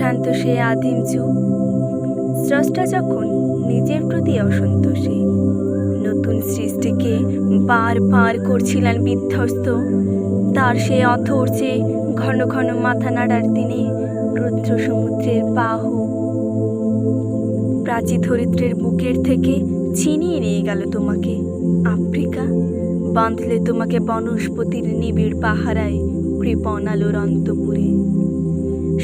বিভ্রান্ত সে আদিম যুগ। স্রষ্টা যখন নিজের প্রতি অসন্তোষে নতুন সৃষ্টিকে বার বার করছিলেন বিধ্বস্ত, তার সে অথর যে ঘন ঘন মাথা নাড়ার দিনে রুদ্র সমুদ্রের বাহু প্রাচী ধরিত্রের বুকের থেকে ছিনিয়ে নিয়ে গেল তোমাকে। আফ্রিকা বাঁধলে তোমাকে বনস্পতির নিবিড় পাহারায় কৃপণ আলোর অন্তপুরে।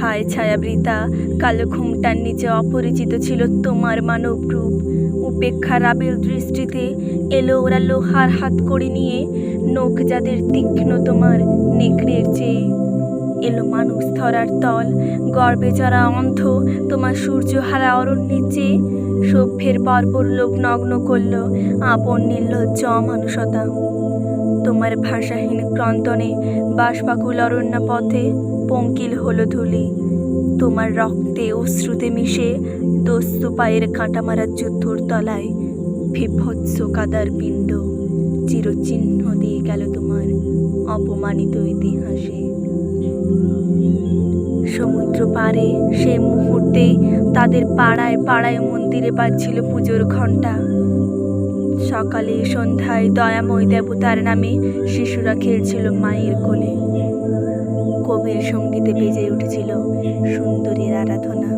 হায় ছায়াবৃতা কালো ঘুমটার নিচে অপরিচিত ছিল তোমার মানব রূপ। উপেক্ষার আবিল দৃষ্টিতে এলো ওরা লোহার হাত করে নিয়ে, নখ যাদের তীক্ষ্ণ তোমার নেকড়ের চেয়ে। এলো মানুষ ধরার তল, গর্বে যারা অন্ধ তোমার সূর্য হারা অরণ্যের চেয়ে। সভ্যের বর্বর লোক নগ্ন করল, আপন নির্লজ্জ অমানুষতা। তোমার ভাষাহীন ক্রন্দনে বাষ্পাকুল অরণ্য পথে পঙ্কিল হলো ধুলি। তোমার রক্তে অশ্রুতে মিশে দস্যু পায়ের কাঁটা মারা যুদ্ধর তলায় বিভৎস কাদার পিণ্ড চিরচিহ্ন দিয়ে গেল তোমার অপমানিত ইতিহাসে। সমুদ্র পারে সে মুহূর্তে তাদের পাড়ায় পাড়ায় মন্দিরে বাজছিল পুজোর ঘণ্টা। সকালে সন্ধ্যায় দয়াময় দেবতার নামে শিশুরা খেলছিল মায়ের কোলে। কবির সঙ্গীতে বেজে উঠেছিল সুন্দরীর আরাধনা।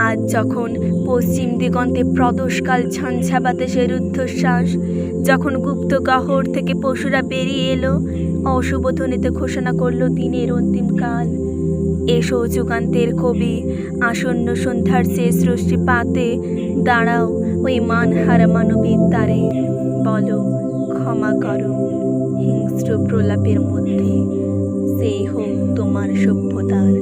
আজ যখন পশ্চিম দিগন্তে প্রদোষকাল ঝঞ্ঝা বাতাসের রুদ্ধশ্বাস যখন গুপ্ত গহর থেকে পশুরা বেরিয়ে এলো, অশুভ ধ্বনিতে ঘোষণা করল দিনের অন্তিম কাল। এসো যুগান্তের কবি, আসন্ন সন্ধ্যার শেষ সৃষ্টি পাতে, দাঁড়াও ওই মান হারা মানবীর দ্বারে। বলো, ক্ষমা করো হিংস্র প্রলাপের মধ্যে, সেই হোক তোমার সভ্যতার